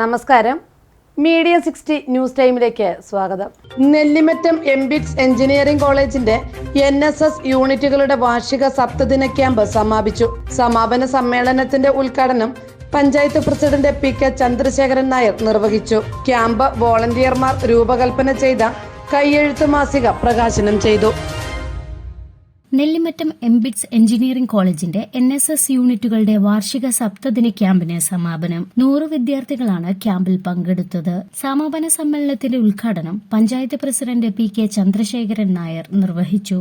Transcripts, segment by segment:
നമസ്കാരം. Media sixty news ടൈമിലേക്ക് സ്വാഗതം. നെല്ലിമറ്റം എംബിക്സ് എഞ്ചിനീയറിംഗ് കോളേജിന്റെ എൻ എസ് എസ് യൂണിറ്റുകളുടെ വാർഷിക സപ്തദിന ക്യാമ്പ് സമാപിച്ചു. സമാപന സമ്മേളനത്തിന്റെ ഉദ്ഘാടനം panchayat president P K Chandrasekharan Nair നിർവഹിച്ചു. ക്യാമ്പ് വോളണ്ടിയർമാർ രൂപകൽപ്പന ചെയ്ത കൈയെഴുത്ത് മാസിക പ്രകാശനം ചെയ്തു. നെല്ലിമറ്റം എംബിറ്റ്സ് എഞ്ചിനീയറിംഗ് കോളേജിന്റെ എൻ എസ് എസ് യൂണിറ്റുകളുടെ വാർഷിക സപ്തദിന ക്യാമ്പിന് സമാപനം. നൂറ് വിദ്യാർത്ഥികളാണ് ക്യാമ്പിൽ പങ്കെടുത്തത്. സമാപന സമ്മേളനത്തിന്റെ ഉദ്ഘാടനം panchayat president P K Chandrasekharan Nair നിർവഹിച്ചു.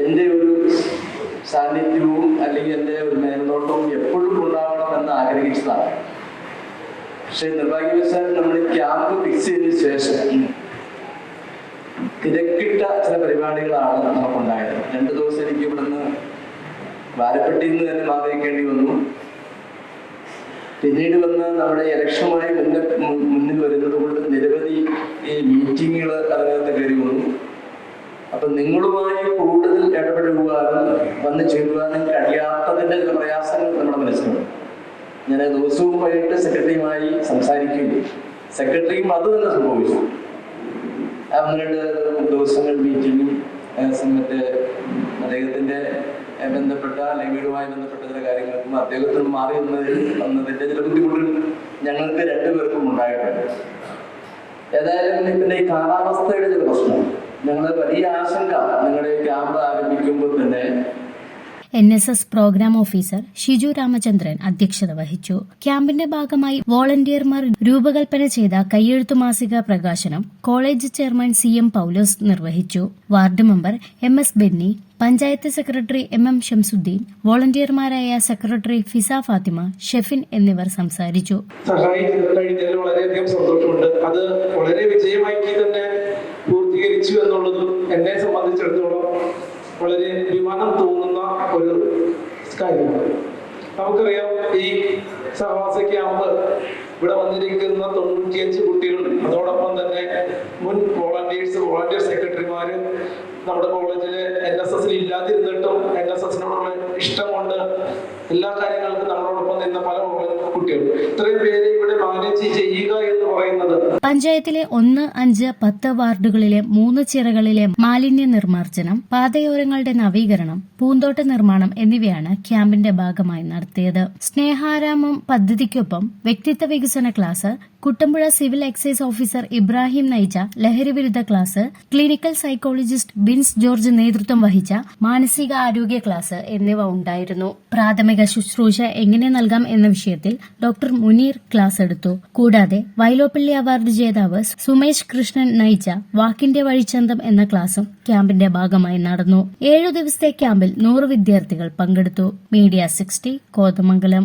എന്റെ ഒരു സാന്നിധ്യവും അല്ലെങ്കിൽ എന്റെ ഒരു മേൽനോട്ടവും എപ്പോഴും ഉണ്ടാവണമെന്ന് ആഗ്രഹിച്ചതാണ്. പക്ഷെ നിർഭാഗ്യവശാൽ നമ്മൾ ക്യാമ്പ് ഫിക്സ് ചെയ്തതിനു ശേഷം തിരക്കിട്ട ചില പരിപാടികളാണ് നമുക്കുണ്ടായത് രണ്ടു ദിവസം എനിക്ക് ഇവിടുന്ന് വാരപ്പെട്ടിയിൽ നിന്ന് തന്നെ മാറിയേക്കേണ്ടി വന്നു. പിന്നീട് വന്ന് നമ്മുടെ ഇലക്ഷനുമായി മുന്നിൽ മുന്നിൽ വരുന്നത് കൊണ്ട് നിരവധി ഈ മീറ്റിങ്ങുകൾ അതിനകത്ത് കയറി വന്നു. അപ്പൊ നിങ്ങളുമായി കൂടുതൽ ഇടപെടുവാനും വന്ന് ചേരുവാനും കഴിയാത്തതിന്റെ പ്രയാസങ്ങൾ നമ്മുടെ മനസ്സിലുണ്ട്. ഞാൻ ദിവസവും പോയിട്ട് സെക്രട്ടറിയുമായി സംസാരിക്കുകയും സെക്രട്ടറിയും അത് തന്നെ സംഭവിച്ചു. ഒന്ന് രണ്ട് ദിവസങ്ങൾ മീറ്റിങ്ങും മറ്റേ അദ്ദേഹത്തിന്റെ ബന്ധപ്പെട്ട അല്ലെങ്കിൽ വീടുമായി ബന്ധപ്പെട്ട ചില കാര്യങ്ങൾക്കും അദ്ദേഹത്തിന് മാറി വന്നതിൽ വന്നതിന്റെ ചില ബുദ്ധിമുട്ടുകൾ ഞങ്ങൾക്ക് രണ്ടുപേർക്കും ഉണ്ടായിട്ടുണ്ട്. ഏതായാലും പിന്നെ ഈ കാലാവസ്ഥയുടെ ചില പ്രശ്നം ഞങ്ങൾ വലിയ ആശങ്ക നിങ്ങളുടെ ക്യാമ്പ് ആരംഭിക്കുമ്പോൾ തന്നെ N S S programme officer Shiju Ramachandran അധ്യക്ഷത വഹിച്ചു. ക്യാമ്പിന്റെ ഭാഗമായി വോളണ്ടിയർമാർ രൂപകൽപ്പന ചെയ്ത കയ്യെഴുത്തു മാസിക പ്രകാശനം college chairman C M Paulose നിർവഹിച്ചു. Ward member M S Benny panchayat secretary M M Shamsuddin വോളണ്ടിയർമാരായ secretary Fiza Fathima Shefin എന്നിവർ സംസാരിച്ചു. സഹായിക്കാൻ കഴിഞ്ഞതിൽ വളരെയധികം സന്തോഷമുണ്ട്. അത് വളരെ വിജയമാക്കി തന്നെ പൂർത്തീകരിച്ചു എന്നുള്ളതും എന്നെ സംബന്ധിച്ചിടത്തോളം നമുക്കറിയാം ഈ സഹവാസ ക്യാമ്പ് ഇവിടെ വന്നിരിക്കുന്ന തൊണ്ണൂറ്റിയഞ്ച് കുട്ടികൾ അതോടൊപ്പം തന്നെ മുൻ വോളണ്ടിയേഴ്സ് വോളണ്ടിയർ സെക്രട്ടറിമാര് നമ്മുടെ കോളേജിൽ എൻ എസ് എസിൽ ഇല്ലാതിരുന്നിട്ടും എൻ എസ് എസിനോടുള്ള ഇഷ്ടം കൊണ്ട് എല്ലാ കാര്യങ്ങൾക്കും നമ്മളോടൊപ്പം നിന്ന പല കുട്ടികൾ ഇത്രയും പേരെ ഇവിടെ മാനേജ് ചെയ്യുക എന്ന് പറയുന്നത് പഞ്ചായത്തിലെ ഒന്ന് അഞ്ച് പത്ത് വാർഡുകളിലെ മൂന്ന് ചിറകളിലെ മാലിന്യ നിർമ്മാർജനം പാതയോരങ്ങളുടെ നവീകരണം പൂന്തോട്ട നിർമ്മാണം എന്നിവയാണ് ക്യാമ്പിന്റെ ഭാഗമായി നടത്തിയത്. സ്നേഹാരാമം പദ്ധതിക്കൊപ്പം വ്യക്തിത്വ വികസന class Kuttampuzha civil excise officer Ibrahim Naija ലഹരിവിരുദ്ധ class clinical psychologist Bins George നേതൃത്വം വഹിച്ച മാനസിക ആരോഗ്യ ക്ലാസ് എന്നിവ ഉണ്ടായിരുന്നു. പ്രാഥമിക ശുശ്രൂഷ എങ്ങനെ നൽകാം എന്ന വിഷയത്തിൽ ഡോക്ടർ മുനീർ ക്ലാസ് എടുത്തു. കൂടാതെ വൈലോപ്പള്ളി അവാർഡ് ജേതാവ് സുമേഷ് കൃഷ്ണൻ നയിച്ച വാക്കിന്റെ വഴിച്ചന്തം എന്ന ക്ലാസും ക്യാമ്പിന്റെ ഭാഗമായി നടന്നു. ഏഴു ദിവസത്തെ ക്യാമ്പിൽ നൂറ് വിദ്യാർത്ഥികൾ പങ്കെടുത്തു. Media sixty Kothamangalam.